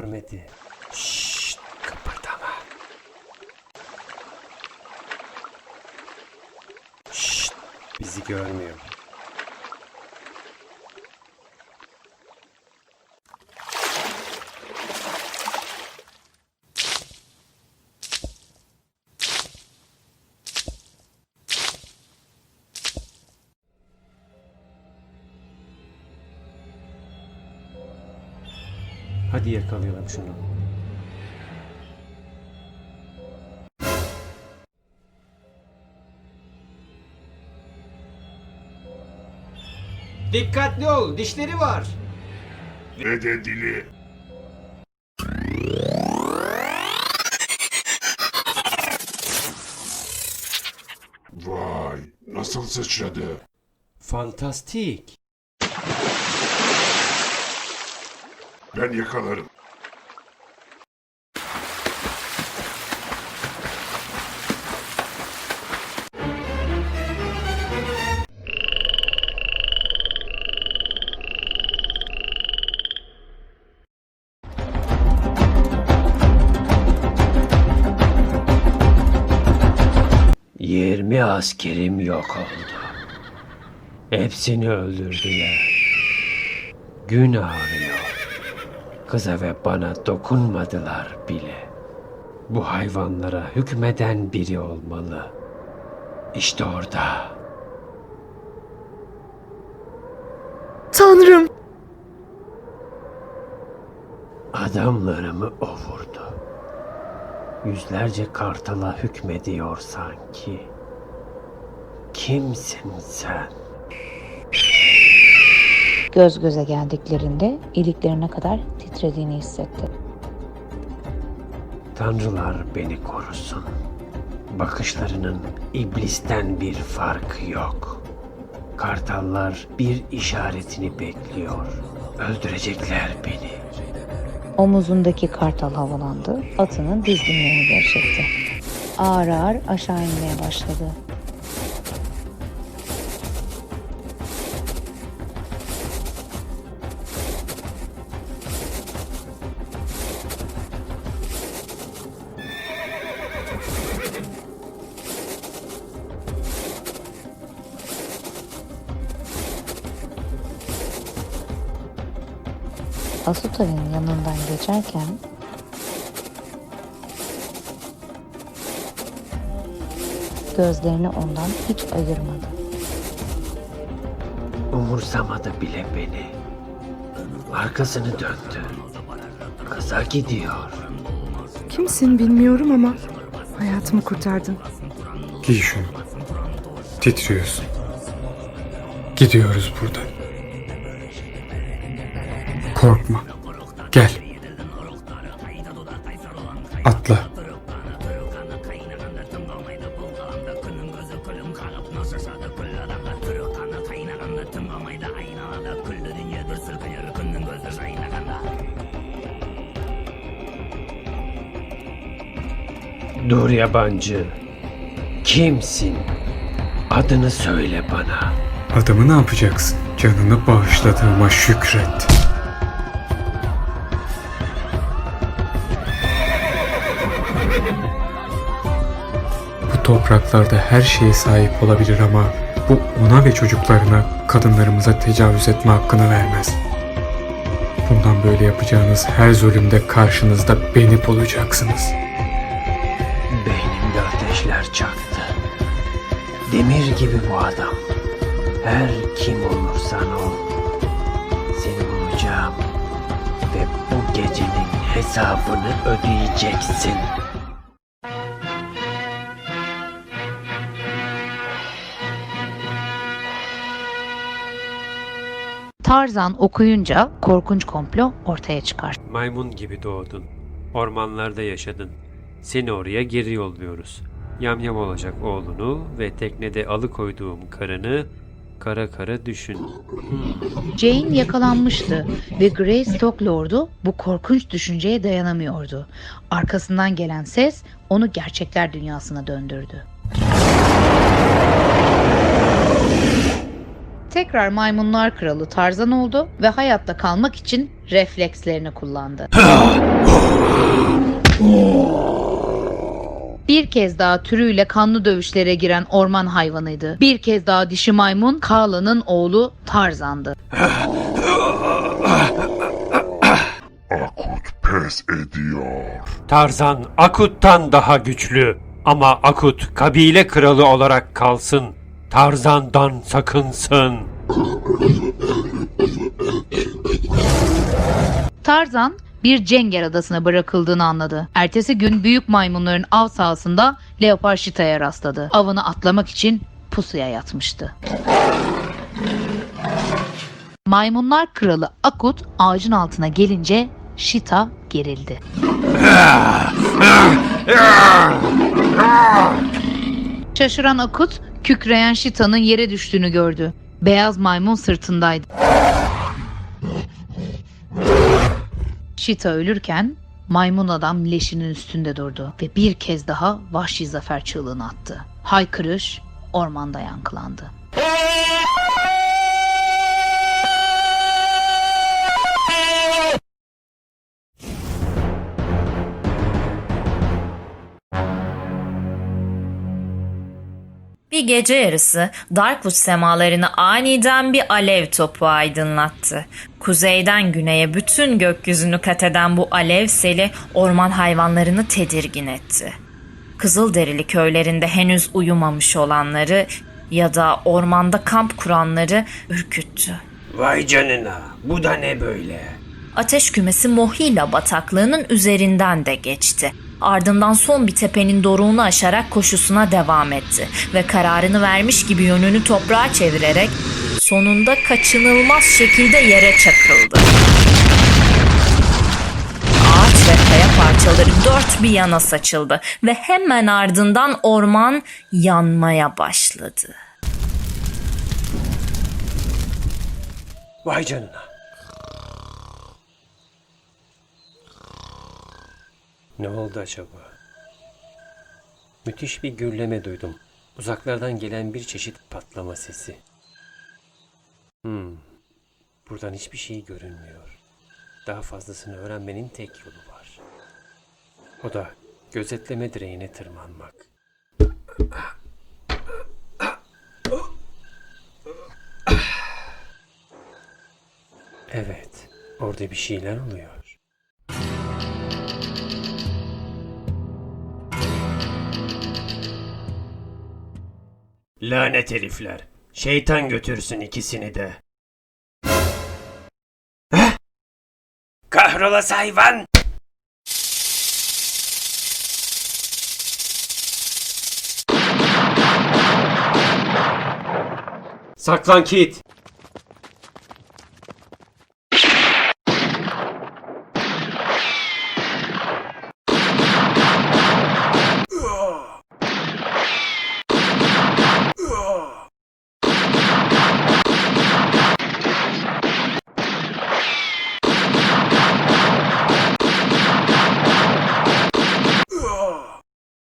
görmedi. Şşt, kıpırdama. Şşt, bizi görmüyor. Hadi yakalayalım şunu. Dikkatli ol, dişleri var. Ne de dili. Vay, nasıl sıçradı? Fantastik. Ben yakalarım. Yirmi askerim yok oldu. Hepsini öldürdüler. Gün ağrıyor. Kıza ve bana dokunmadılar bile. Bu hayvanlara hükmeden biri olmalı. İşte orada. Tanrım! Adamlarımı o vurdu. Yüzlerce kartala hükmediyor sanki. Kimsin sen? Göz göze geldiklerinde iliklerine kadar titrediğini hissetti. Tanrılar beni korusun. Bakışlarının iblisten bir farkı yok. Kartallar bir işaretini bekliyor. Öldürecekler beni. Omuzundaki kartal havalandı, atının dizginlerini gevşetti. Ağır ağır aşağı inmeye başladı. Asuta'nın yanından geçerken gözlerini ondan hiç ayırmadı. Umursamadı bile beni. Arkasını döndü. Kıza gidiyor. Kimsin bilmiyorum ama hayatımı kurtardın. Giy şunu. Titriyorsun. Gidiyoruz buradan. Korkma. Gel. Atla. Dur yabancı. Kimsin? Adını söyle bana. Adamı ne yapacaksın? Canını bağışladığıma şükret. Topraklarda her şeye sahip olabilir ama bu ona ve çocuklarına, kadınlarımıza tecavüz etme hakkını vermez. Bundan böyle yapacağınız her zulümde karşınızda beni bulacaksınız. Beynimde ateşler çaktı. Demir gibi bu adam. Her kim olursan ol. Seni bulacağım. Ve bu gecenin hesabını ödeyeceksin. Tarzan okuyunca korkunç komplo ortaya çıkar. Maymun gibi doğdun. Ormanlarda yaşadın. Seni oraya geri yolluyoruz. Yamyam olacak oğlunu ve teknede alıkoyduğum karını kara kara düşün. Jane yakalanmıştı ve Greystoke Lord'u bu korkunç düşünceye dayanamıyordu. Arkasından gelen ses onu gerçekler dünyasına döndürdü. Tekrar maymunlar kralı Tarzan oldu ve hayatta kalmak için reflekslerini kullandı. Bir kez daha türüyle kanlı dövüşlere giren orman hayvanıydı. Bir kez daha dişi maymun Kaala'nın oğlu Tarzan'dı. Akut pes ediyor. Tarzan Akut'tan daha güçlü. Ama Akut kabile kralı olarak kalsın. Tarzan'dan sakınsın. Tarzan bir Cenger adasına bırakıldığını anladı. Ertesi gün büyük maymunların av sahasında Leopar Şita'ya rastladı. Avını atlamak için pusuya yatmıştı. Maymunlar kralı Akut ağacın altına gelince Şita gerildi. Şaşıran Akut kükreyen Şita'nın yere düştüğünü gördü. Beyaz maymun sırtındaydı. Şita ölürken maymun adam leşinin üstünde durdu ve bir kez daha vahşi zafer çığlığını attı. Haykırış ormanda yankılandı. Bir gece yarısı Darkwood semalarını aniden bir alev topu aydınlattı. Kuzeyden güneye bütün gökyüzünü kat eden bu alev seli orman hayvanlarını tedirgin etti. Kızılderili köylerinde henüz uyumamış olanları ya da ormanda kamp kuranları ürküttü. Vay canına bu da ne böyle? Ateş kümesi Mohila bataklığının üzerinden de geçti. Ardından son bir tepenin doruğunu aşarak koşusuna devam etti ve kararını vermiş gibi yönünü toprağa çevirerek sonunda kaçınılmaz şekilde yere çakıldı. Ağaç ve kaya parçaları dört bir yana saçıldı ve hemen ardından orman yanmaya başladı. Vay canına. Ne oldu acaba? Müthiş bir gürleme duydum. Uzaklardan gelen bir çeşit patlama sesi. Hmm. Buradan hiçbir şey görünmüyor. Daha fazlasını öğrenmenin tek yolu var. O da gözetleme direğine tırmanmak. Evet, orada bir şeyler oluyor. Lanet herifler. Şeytan götürsün ikisini de. Heh! Kahrolası hayvan! Saklan Kit.